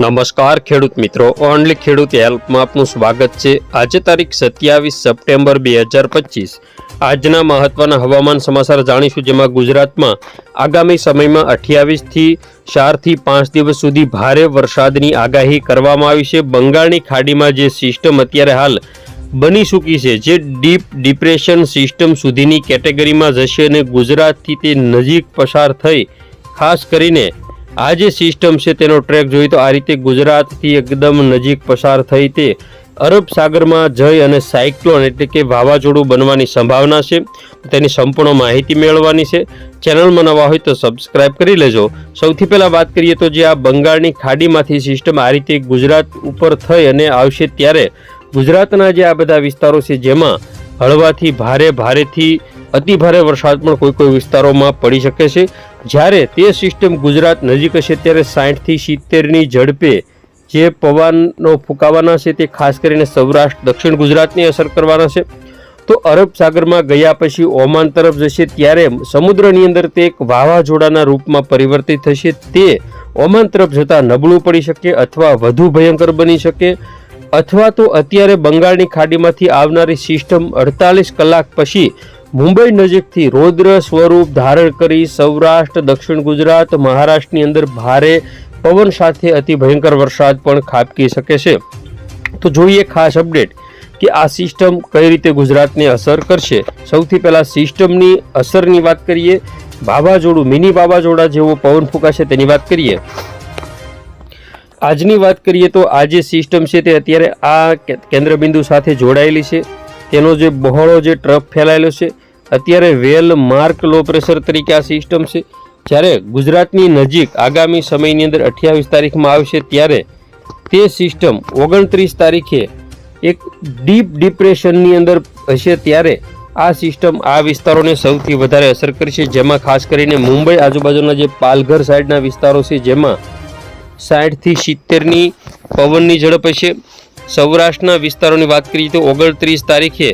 નમસ્કાર ખેડૂત મિત્રો, ઓનલી ખેડૂત હેલ્પમાં આપનું સ્વાગત છે. આજે તારીખ સત્યાવીસ સપ્ટેમ્બર બે હજાર પચીસ. આજના મહત્વના હવામાન સમાચાર જાણીશું જેમાં ગુજરાતમાં આગામી સમયમાં અઠ્યાવીસથી ચારથી પાંચ દિવસ સુધી ભારે વરસાદની આગાહી કરવામાં આવી છે. બંગાળની ખાડીમાં જે સિસ્ટમ અત્યારે હાલ બની ચૂકી છે, જે ડીપ ડિપ્રેશન સિસ્ટમ સુધીની કેટેગરીમાં જશે અને ગુજરાતથી તે નજીક પસાર થઈ, ખાસ કરીને આ જે સિસ્ટમ છે, તેનો ટ્રેક જોઈએ તો આ રીતે ગુજરાતથી એકદમ નજીક પસાર થઈ તે અરબ સાગરમાં જઈ અને સાયક્લોન એટલે કે વાવાઝોડું બનવાની સંભાવના છે. તેની સંપૂર્ણ માહિતી મેળવવાની છે. ચેનલમાં નવા હોય તો સબસ્ક્રાઇબ કરી લેજો. સૌથી પહેલાં વાત કરીએ તો જે આ બંગાળની ખાડીમાંથી સિસ્ટમ આ રીતે ગુજરાત ઉપર થઈ અને આવશે ત્યારે ગુજરાતના જે આ બધા વિસ્તારો છે, જેમાં હળવાથી ભારે, ભારેથી અતિ ભારે વરસાદ પણ કોઈ કોઈ વિસ્તારોમાં પડી શકે છે. જ્યારે તે સિસ્ટમ ગુજરાત નજીક હશે ત્યારે સાઠથી સિત્તેરની ઝડપે જે પવનો ફૂંકાવાના છે તે ખાસ કરીને સૌરાષ્ટ્ર, દક્ષિણ ગુજરાતની અસર કરવાના છે. તો અરબ સાગરમાં ગયા પછી ઓમાન તરફ જશે ત્યારે સમુદ્રની અંદર તે એક વાવાઝોડાના રૂપમાં પરિવર્તિત થશે. તે ઓમાન તરફ જતાં નબળું પડી શકે અથવા વધુ ભયંકર બની શકે અથવા તો અત્યારે બંગાળની ખાડીમાંથી આવનારી સિસ્ટમ અડતાલીસ કલાક પછી મુંબઈ નજીકથી રૌદ્ર સ્વરૂપ ધારણ કરી સૌરાષ્ટ્ર, દક્ષિણ ગુજરાત, મહારાષ્ટ્રની અંદર ભારે પવન સાથે અતિ ભયંકર વરસાદ પણ ખાબકી શકે છે. તો જોઈએ ખાસ અપડેટ કે આ સિસ્ટમ કઈ રીતે ગુજરાતને અસર કરશે. સૌથી પહેલાં સિસ્ટમની અસરની વાત કરીએ. વાવાઝોડું, મિની વાવાઝોડા જેવો પવન ફૂંકાશે તેની વાત કરીએ. આજની વાત કરીએ તો આ જે સિસ્ટમ છે તે અત્યારે આ કેન્દ્રબિંદુ સાથે જોડાયેલી છે. તેનો જે બહોળો જે ટ્રફ ફેલાયેલો છે, અત્યારે વેલ માર્ક લો પ્રેશર તરીકે આ સિસ્ટમ છે. જ્યારે ગુજરાતની નજીક આગામી સમયની અંદર અઠ્યાવીસ તારીખમાં આવશે ત્યારે તે સિસ્ટમ ઓગણત્રીસ તારીખે એક ડીપ ડિપ્રેશનની અંદર હશે ત્યારે આ સિસ્ટમ આ વિસ્તારોને સૌથી વધારે અસર કરશે. જેમાં ખાસ કરીને મુંબઈ આજુબાજુના જે પાલઘર સાઈડના વિસ્તારો છે, જેમાં સાઠથી સિત્તેરની પવનની ઝડપ હશે. સૌરાષ્ટ્રના વિસ્તારોની વાત કરીએ તો ઓગણત્રીસ તારીખે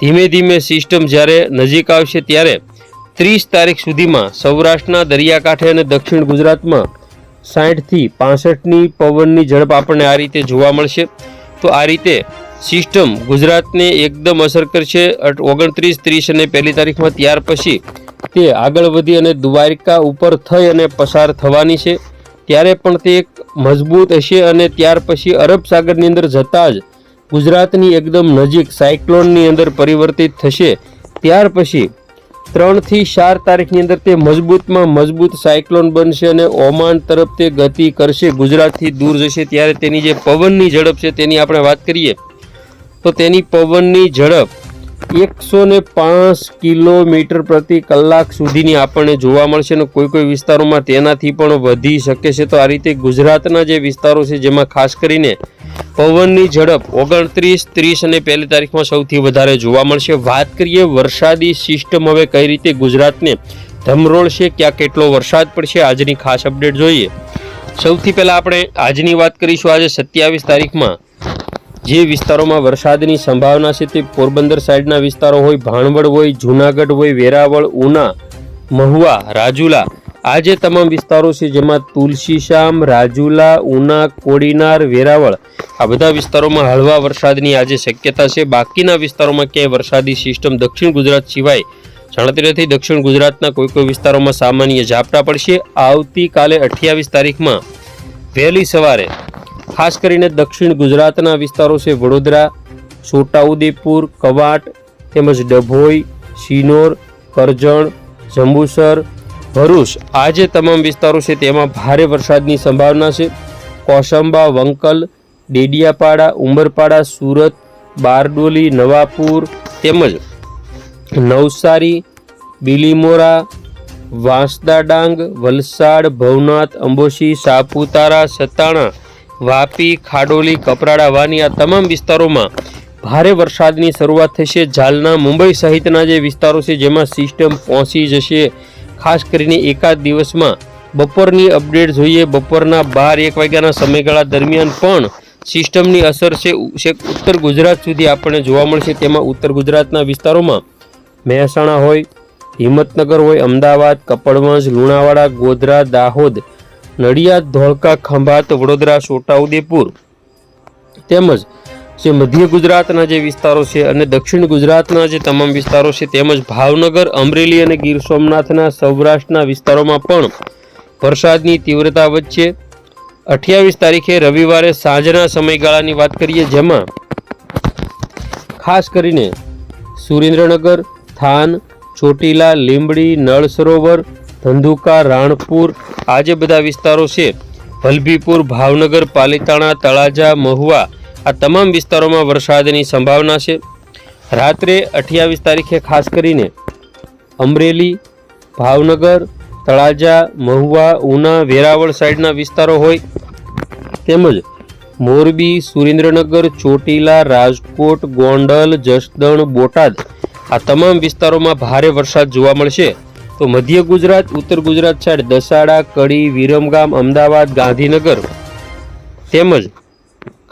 ધીમે ધીમે સિસ્ટમ જ્યારે નજીક આવશે ત્યારે ત્રીસ તારીખ સુધીમાં સૌરાષ્ટ્રના દરિયાકાંઠે અને દક્ષિણ ગુજરાતમાં સાઠથી પાસઠની પવનની ઝડપ આપણને આ રીતે જોવા મળશે. તો આ રીતે સિસ્ટમ ગુજરાતને એકદમ અસર કરશે ઓગણત્રીસ, ત્રીસ અને પહેલી તારીખમાં. ત્યાર પછી તે આગળ વધી અને દ્વારિકા ઉપર થઈ અને પસાર થવાની છે. ત્યારે પણ તે મજબૂત હશે અને ત્યાર પછી અરબ સાગરની અંદર જતાં જ ગુજરાતની એકદમ નજીક સાયક્લોનની અંદર પરિવર્તિત થશે. ત્યાર પછી ત્રણથી ચાર તારીખની અંદર તે મજબૂતમાં મજબૂત સાયક્લોન બનશે અને ઓમાન તરફ તે ગતિ કરશે, ગુજરાતથી દૂર જશે. ત્યારે તેની જે પવનની ઝડપ છે તેની આપણે વાત કરીએ તો તેની પવનની ઝડપ એકસો ને પાંચ કિલોમીટર પ્રતિ કલાક સુધીની આપણને જોવા મળશે અને કોઈ કોઈ વિસ્તારોમાં તેનાથી પણ વધી શકે છે. તો આ રીતે ગુજરાતના જે વિસ્તારો છે, જેમાં ખાસ કરીને પવનની ઝડપ ઓગણત્રીસ, ત્રીસ અને પહેલી તારીખમાં સૌથી વધારે જોવા મળશે. વાત કરીએ વરસાદી સિસ્ટમ, હવે કઈ રીતે ગુજરાતને ધમરોળશે ક્યાં કેટલો વરસાદ પડશે, આજની ખાસ અપડેટ જોઈએ. સૌથી પહેલાં આપણે આજની વાત કરીશું. આજે સત્યાવીસ તારીખમાં જે વિસ્તારોમાં વરસાદની સંભાવના છે તે પોરબંદર સાઈડના વિસ્તારો હોય, ભાણવડ હોય, જૂનાગઢ હોય, વેરાવળ, ઉના, મહુવા, રાજુલા, આ જે તમામ વિસ્તારો છે, જેમાં તુલસીશ્યામ રાજુલા, ઉના, કોડીનાર, વેરાવળ, આ બધા વિસ્તારોમાં હળવા વરસાદની આજે શક્યતા છે. બાકીના વિસ્તારોમાં ક્યાંય વરસાદી સિસ્ટમ દક્ષિણ ગુજરાત સિવાય નથી દક્ષિણ ગુજરાતના કોઈ કોઈ વિસ્તારોમાં સામાન્ય ઝાપટા પડશે. આવતીકાલે અઠ્યાવીસ તારીખમાં વહેલી સવારે ખાસ કરીને દક્ષિણ ગુજરાતના વિસ્તારો છે વડોદરા, છોટાઉદેપુર, કવાટ તેમજ ડભોઈ, શિનોર, કરજણ, જંબુસર, ભરૂચ આ જે તમામ વિસ્તારો છે તેમાં ભારે વરસાદની સંભાવના છે. કોસંબા, વંકલ, ડેડિયાપાડા, ઉમરપાડા, સુરત, બારડોલી, નવાપુર તેમજ નવસારી, બિલીમોરા, વાંસદા ડાંગ, વલસાડ, ભવનાથ, અંબોશી, સાપુતારા, સતાણા વાપી, ખાડોલી, કપરાડા, વાની આ તમામ વિસ્તારોમાં ભારે વરસાદની શરૂઆત થશે. જાલના મુંબઈ સહિતના જે વિસ્તારો છે જેમાં સિસ્ટમ પહોંચી જશે. ખાસ કરીને એકાદ દિવસમાં બપોરની અપડેટ જોઈએ. બપોરના બાર એક વાગ્યાના સમયગાળા દરમિયાન પણ સિસ્ટમની અસર છે ઉત્તર ગુજરાત સુધી આપણને જોવા મળશે. તેમાં ઉત્તર ગુજરાતના વિસ્તારોમાં મહેસાણા હોય, હિંમતનગર હોય, અમદાવાદ, કપડવંજ, લુણાવાડા, ગોધરા, દાહોદ નડિયાદ, ધોળકા, ખંભાત, વડોદરા છોટાઉદેપુર તેમજ જે મધ્ય ગુજરાતના જે વિસ્તારો છે અને દક્ષિણ ગુજરાતના જે તમામ વિસ્તારો છે તેમજ ભાવનગર, અમરેલી અને ગીર સોમનાથના સૌરાષ્ટ્રના વિસ્તારોમાં પણ વરસાદની તીવ્રતા વચ્ચે અઠ્યાવીસ તારીખે રવિવારે સાંજના સમયગાળાની વાત કરીએ જેમાં ખાસ કરીને સુરેન્દ્રનગર, થાન, ચોટીલા, લીંબડી, નળ સરોવર ધંધુકા, રાણપુર, આ જે બધા વિસ્તારો છે વલભીપુર ભાવનગર, પાલીતાણા, તળાજા, મહુવા, આ તમામ વિસ્તારોમાં વરસાદની સંભાવના છે. રાત્રે અઠ્યાવીસ તારીખે ખાસ કરીને અમરેલી, ભાવનગર, તળાજા, મહુવા, ઉના, વેરાવળ સાઈડના વિસ્તારો હોય, તેમજ મોરબી, સુરેન્દ્રનગર, ચોટીલા, રાજકોટ, ગોંડલ, જસદણ, બોટાદ, આ તમામ વિસ્તારોમાં ભારે વરસાદ જોવા મળશે. તો મધ્ય ગુજરાત, ઉત્તર ગુજરાત સાઈડ દસાડા, કડી, વિરમગામ, અમદાવાદ, ગાંધીનગર તેમજ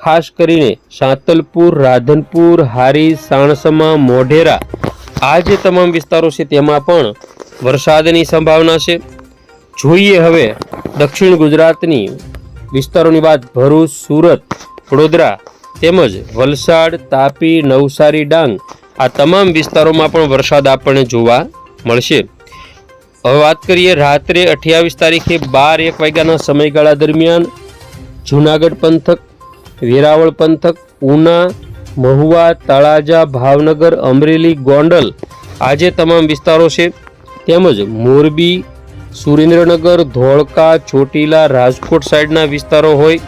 ખાસ કરીને સાંતલપુર, રાધનપુર હારી સાણસમા, મોઢેરા આ જે તમામ વિસ્તારો છે તેમાં પણ વરસાદની સંભાવના છે. જોઈએ હવે દક્ષિણ ગુજરાતની વિસ્તારોની વાત ભરૂચ, સુરત, વડોદરા તેમજ વલસાડ, તાપી, નવસારી, ડાંગ આ તમામ વિસ્તારોમાં પણ વરસાદ આપણને જોવા મળશે. હવે વાત કરીએ રાત્રે અઠ્યાવીસ તારીખે બાર એક વાગ્યાના સમયગાળા દરમિયાન જૂનાગઢ પંથક, વેરાવળ પંથક, ઉના, મહુવા, તળાજા, ભાવનગર, અમરેલી, ગોંડલ આજે તમામ વિસ્તારો છે. તેમજ મોરબી, સુરેન્દ્રનગર, ધોળકા, ચોટીલા, રાજકોટ સાઈડના વિસ્તારો હોય.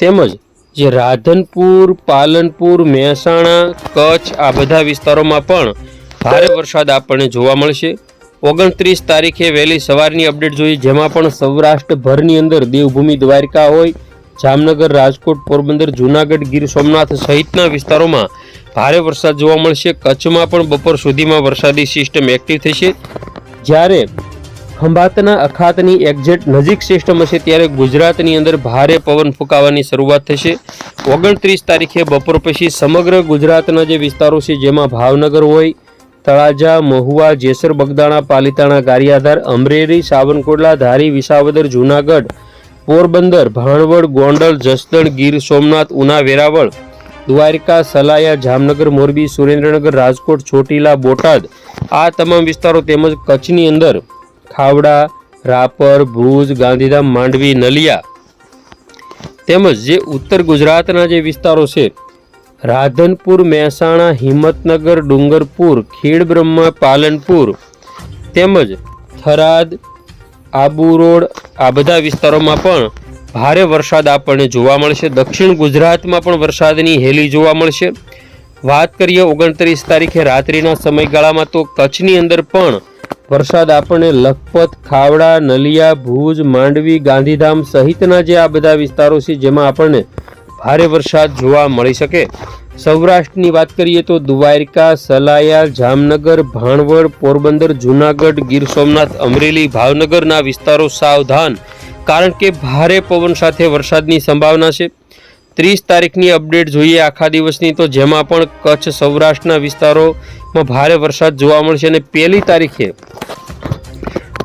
તેમજ જે રાધનપુર, પાલનપુર, મહેસાણા, કચ્છ આ બધા વિસ્તારોમાં પણ ભારે વરસાદ આપણને જોવા મળશે. ઓગણત્રીસ તારીખે વહેલી સવારની અપડેટ જોઈએ, જેમાં પણ સૌરાષ્ટ્રભરની અંદર દેવભૂમિ દ્વારકા હોય, જામનગર, રાજકોટ, પોરબંદર, જૂનાગઢ, ગીર સોમનાથ સહિતના વિસ્તારોમાં ભારે વરસાદ જોવા મળશે. કચ્છમાં પણ બપોર સુધીમાં વરસાદી સિસ્ટમ એક્ટિવ થશે. જ્યારે ખંભાતના અખાતની એક્ઝેક્ટ નજીક સિસ્ટમ હશે, ત્યારે ગુજરાતની અંદર ભારે પવન ફૂંકાવાની શરૂઆત થશે. ઓગણત્રીસ તારીખે બપોર પછી સમગ્ર ગુજરાતના જે વિસ્તારો છે, જેમાં ભાવનગર હોય તળાજા, મહુવા, જેસર, બગદાણા, પાલીતાણા, ગારિયાધાર, અમરેલી, સાવરકુંડલા, ધારી, વિસાવદર, જૂનાગઢ, પોરબંદર, ભાણવડ, ગોંડલ, જસદણ, ગીર, સોમનાથ, ઉના, વેરાવળ, દ્વારકા, સલાયા, જામનગર, મોરબી, સુરેન્દ્રનગર, રાજકોટ, ચોટીલા, બોટાદ, આ તમામ વિસ્તારો તેમજ કચ્છની અંદર ખાવડા, રાપર, ભુજ, ગાંધીધામ, માંડવી, નલિયા તેમજ જે ઉત્તર ગુજરાતના જે વિસ્તારો છે રાધનપુર, મહેસાણા, હિંમતનગર, ડુંગરપુર ખેડબ્રહ્મા પાલનપુર તેમજ થરાદ, આબુ રોડ આ બધા વિસ્તારોમાં પણ ભારે વરસાદ આપણને જોવા મળશે. દક્ષિણ ગુજરાતમાં પણ વરસાદની હેલી જોવા મળશે. વાત કરીએ ઓગણત્રીસ તારીખે રાત્રિના સમયગાળામાં તો કચ્છની અંદર પણ વરસાદ આપણને લખપત, ખાવડા, નલિયા, ભુજ, માંડવી, ગાંધીધામ સહિતના જે આ બધા વિસ્તારો છે, જેમાં આપણને ભારે વરસાદ જોવા મળી શકે. સૌરાષ્ટ્રની વાત કરીએ તો દ્વારકા સલાયા જામનગર, ભાણવડ, પોરબંદર, જૂનાગઢ, ગીર સોમનાથ, અમરેલી, ભાવનગરના વિસ્તારો સાવધાન, કારણ કે ભારે પવન સાથે વરસાદની સંભાવના છે. ત્રીસ તારીખની અપડેટ જોઈએ આખા દિવસની તો જેમાં પણ કચ્છ, સૌરાષ્ટ્રના વિસ્તારોમાં ભારે વરસાદ જોવા મળશે અને પહેલી તારીખે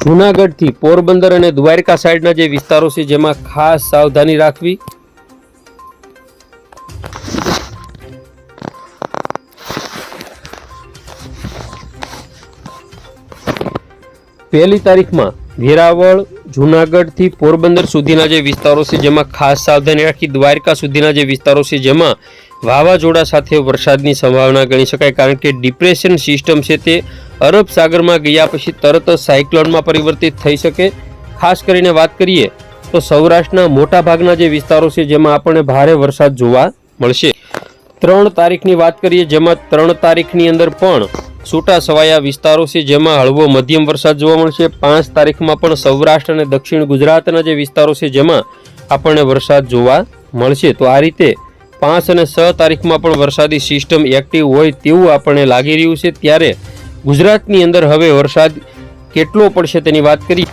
જૂનાગઢથી પોરબંદર અને દ્વારકા સાઈડના જે વિસ્તારો છે જેમાં ખાસ સાવધાની રાખવી પહેલી તારીખમાં વેરાવળ, જૂનાગઢથી પોરબંદર સુધીના જે વિસ્તારો છે, જેમાં ખાસ સાવધાની રાખી દ્વારકા સુધીના જે વિસ્તારો છે, જેમાં વાવાઝોડા સાથે વરસાદની સંભાવના ગણી શકાય, કારણ કે ડિપ્રેશન સિસ્ટમ છે તે અરબ સાગરમાં ગયા પછી તરત જ સાયક્લોનમાં પરિવર્તિત થઈ શકે. ખાસ કરીને વાત કરીએ તો સૌરાષ્ટ્રના મોટા ભાગના જે વિસ્તારો છે, જેમાં આપણને ભારે વરસાદ જોવા મળશે. ત્રણ તારીખની વાત કરીએ, જેમાં ત્રણ તારીખની અંદર પણ છૂટા છવાયા વિસ્તારો છે, જેમાં હળવો મધ્યમ વરસાદ જોવા મળશે. પાંચ તારીખમાં પણ સૌરાષ્ટ્ર અને દક્ષિણ ગુજરાતના જે વિસ્તારો છે, જેમાં આપણને વરસાદ જોવા મળશે. તો આ રીતે પાંચ અને છ તારીખમાં પણ વરસાદી સિસ્ટમ એક્ટિવ હોય તેવું આપણને લાગી રહ્યું છે. ત્યારે ગુજરાતની અંદર હવે વરસાદ કેટલો પડશે તેની વાત કરી.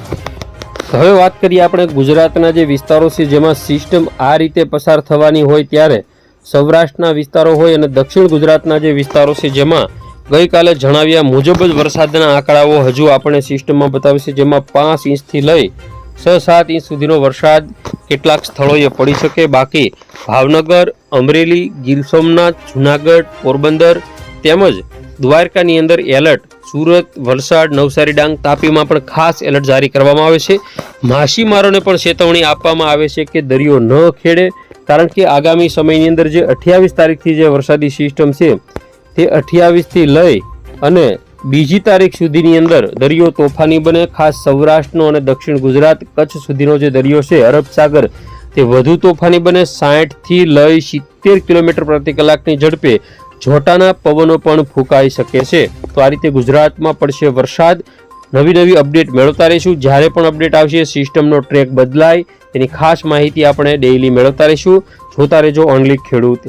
હવે વાત કરીએ આપણે ગુજરાતના જે વિસ્તારો છે, જેમાં સિસ્ટમ આ રીતે પસાર થવાની હોય ત્યારે સૌરાષ્ટ્રના વિસ્તારો હોય અને દક્ષિણ ગુજરાતના જે વિસ્તારો છે, જેમાં ગઈકાલે જણાવ્યા મુજબ જ વરસાદના આંકડાઓ હજુ આપણે સિસ્ટમમાં બતાવશે, જેમાં પાંચ ઇંચથી લઈ છ, સાત ઇંચ સુધીનો વરસાદ કેટલાક સ્થળોએ પડી શકે. બાકી ભાવનગર, અમરેલી, ગીર સોમનાથ, જુનાગઢ, પોરબંદર તેમજ દ્વારકાની અંદર એલર્ટ, સુરત, વલસાડ, નવસારી, ડાંગ, તાપીમાં પણ ખાસ એલર્ટ જારી કરવામાં આવે છે. માછીમારોને પણ ચેતવણી આપવામાં આવે છે કે દરિયો ન ખેડે, કારણ કે આગામી સમયની અંદર જે અઠ્યાવીસ તારીખથી જે વરસાદી સિસ્ટમ છે તે અઠ્યાવીસથી લઈ અને બીજી તારીખ સુધીની અંદર દરિયો તોફાની બને. ખાસ સૌરાષ્ટ્રનો અને દક્ષિણ ગુજરાત કચ્છ સુધીનો જે દરિયો છે, અરબ સાગર, તે વધુ તોફાની બને. સાઠથી લઈ સિત્તેર કિલોમીટર પ્રતિ કલાકની ઝડપે જોટાના પવનો પણ ફૂંકાઈ શકે છે. તો આ રીતે ગુજરાતમાં પડશે વરસાદ. નવી નવી અપડેટ મેળવતા રહીશું. જ્યારે પણ અપડેટ આવશે, સિસ્ટમનો ટ્રેક બદલાય. તેની ખાસ માહિતી આપણે ડેઇલી મેળવતા રહીશું. જોતા રહેજો ઓનલી ખેડૂત.